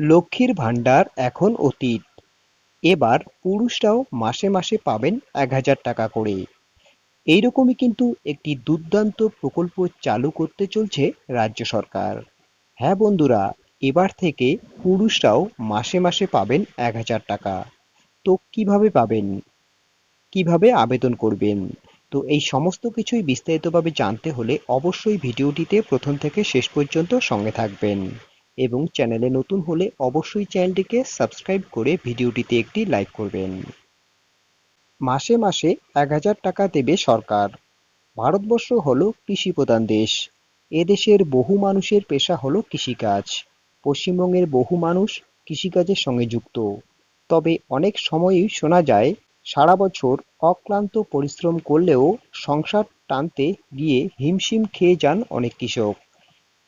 লক্ষ্মীর ভাণ্ডার এখন অতীত। এবার পুরুষরাও মাসে মাসে পাবেন এক হাজার টাকা করে। এইরকমই কিন্তু একটি দুর্দান্ত প্রকল্প চালু করতে চলছে রাজ্য সরকার। হ্যাঁ বন্ধুরা, এবার থেকে পুরুষরাও মাসে মাসে পাবেন এক হাজার টাকা। তো কীভাবে পাবেন? কীভাবে আবেদন করবেন? তো এই সমস্ত কিছুই বিস্তারিতভাবে জানতে হলে অবশ্যই ভিডিওটিতে প্রথম থেকে শেষ পর্যন্ত সঙ্গে থাকবেন। এবং চ্যানেলে নতুন হলে অবশ্যই চ্যানেলটিকে সাবস্ক্রাইব করে ভিডিওটিতে একটি লাইক করবেন। মাসে মাসে এক হাজার টাকা দেবে সরকার। ভারতবর্ষ হলো কৃষি প্রধান দেশ এদেশের বহু মানুষের পেশা হলো কৃষিকাজ। পশ্চিমবঙ্গের বহু মানুষ কৃষিকাজের সঙ্গে যুক্ত। তবে অনেক সময়ই শোনা যায়, সারা বছর অক্লান্ত পরিশ্রম করলেও সংসার টানতে গিয়ে হিমশিম খেয়ে যান অনেক কৃষক।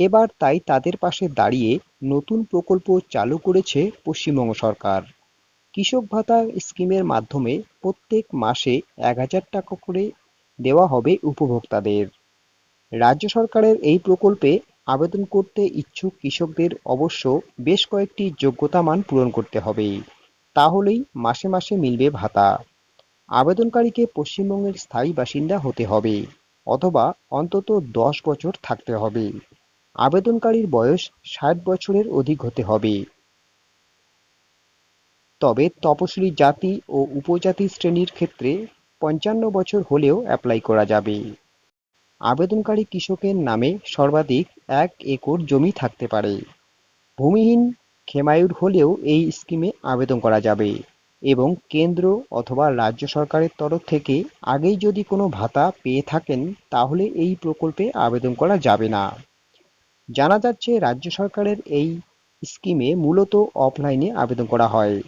এবার তাই তাদের পাশে দাঁড়িয়ে নতুন প্রকল্প চালু করেছে পশ্চিমবঙ্গ সরকার। কৃষক ভাতা স্কিমের মাধ্যমে প্রত্যেক মাসে এক হাজার টাকা করে দেওয়া হবে উপভোক্তাদের। রাজ্য সরকারের এই প্রকল্পে আবেদন করতে ইচ্ছুক কৃষকদের অবশ্য বেশ কয়েকটি যোগ্যতা মান পূরণ করতে হবে। তাহলেই মাসে মাসে মিলবে ভাতা। আবেদনকারীকে পশ্চিমবঙ্গের স্থায়ী বাসিন্দা হতে হবে অথবা অন্তত দশ বছর থাকতে হবে। আবেদনকারীর বয়স ষাট বছরের অধিক হতে হবে। তবে তপশিলি জাতি ও উপজাতি শ্রেণির ক্ষেত্রে পঞ্চান্ন বছর হলেও অ্যাপ্লাই করা যাবে। আবেদনকারী কৃষকের নামে সর্বাধিক এক একর জমি থাকতে পারে। ভূমিহীন খেমায়ুর হলেও এই স্কিমে আবেদন করা যাবে এবং কেন্দ্র অথবা রাজ্য সরকারের তরফ থেকে আগেই যদি কোনো ভাতা পেয়ে থাকেন, তাহলে এই প্রকল্পে আবেদন করা যাবে না। জানা যাচ্ছে রাজ্য সরকারের এই স্কিমে মূলত অফলাইনে আবেদন করা হয়।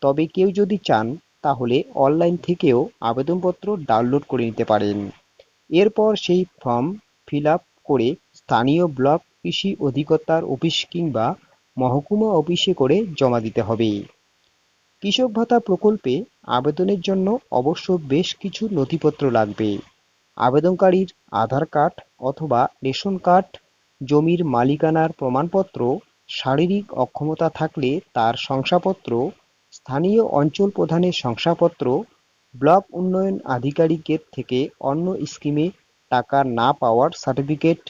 তবে কেউ যদি চান, তাহলে অনলাইন থেকেও আবেদনপত্র ডাউনলোড করে নিতে পারেন। এরপর সেই ফর্ম ফিল করে স্থানীয় ব্লক কৃষি অধিকর্তার অফিস কিংবা মহকুমা অফিসে করে জমা দিতে হবে। কৃষক ভাতা প্রকল্পে আবেদনের জন্য অবশ্য বেশ কিছু নথিপত্র লাগবে। আবেদনকারীর আধার কার্ড অথবা রেশন কার্ড জমির মালিকানার প্রমাণপত্র, শারীরিক অক্ষমতা থাকলে তার শংসাপত্র, স্থানীয় অঞ্চল প্রধানের শংসাপত্র, ব্লক উন্নয়ন আধিকারিকের থেকে অন্য স্কিমে টাকা না পাওয়ার সার্টিফিকেট,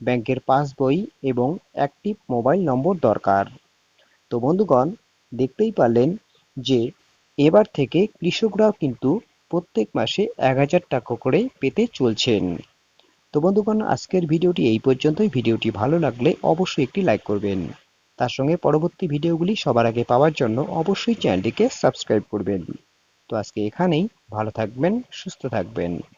ব্যাংকের পাসবই এবং অ্যাক্টিভ মোবাইল নম্বর দরকার। তো বন্ধুগণ, দেখতেই পারলেন যে এবার থেকে কৃষকরাও কিন্তু প্রত্যেক মাসে এক হাজার টাকা করে পেতে চলছেন। তো বন্ধুগণ, আজকের ভিডিওটি এই পর্যন্তই। ভিডিওটি ভালো লাগলে অবশ্যই একটি লাইক করবেন। তার সঙ্গে পরবর্তী ভিডিওগুলি সবার আগে পাওয়ার জন্য অবশ্যই চ্যানেলটিকে সাবস্ক্রাইব করবেন। তো আজকে এখানেই, ভালো থাকবেন, সুস্থ থাকবেন।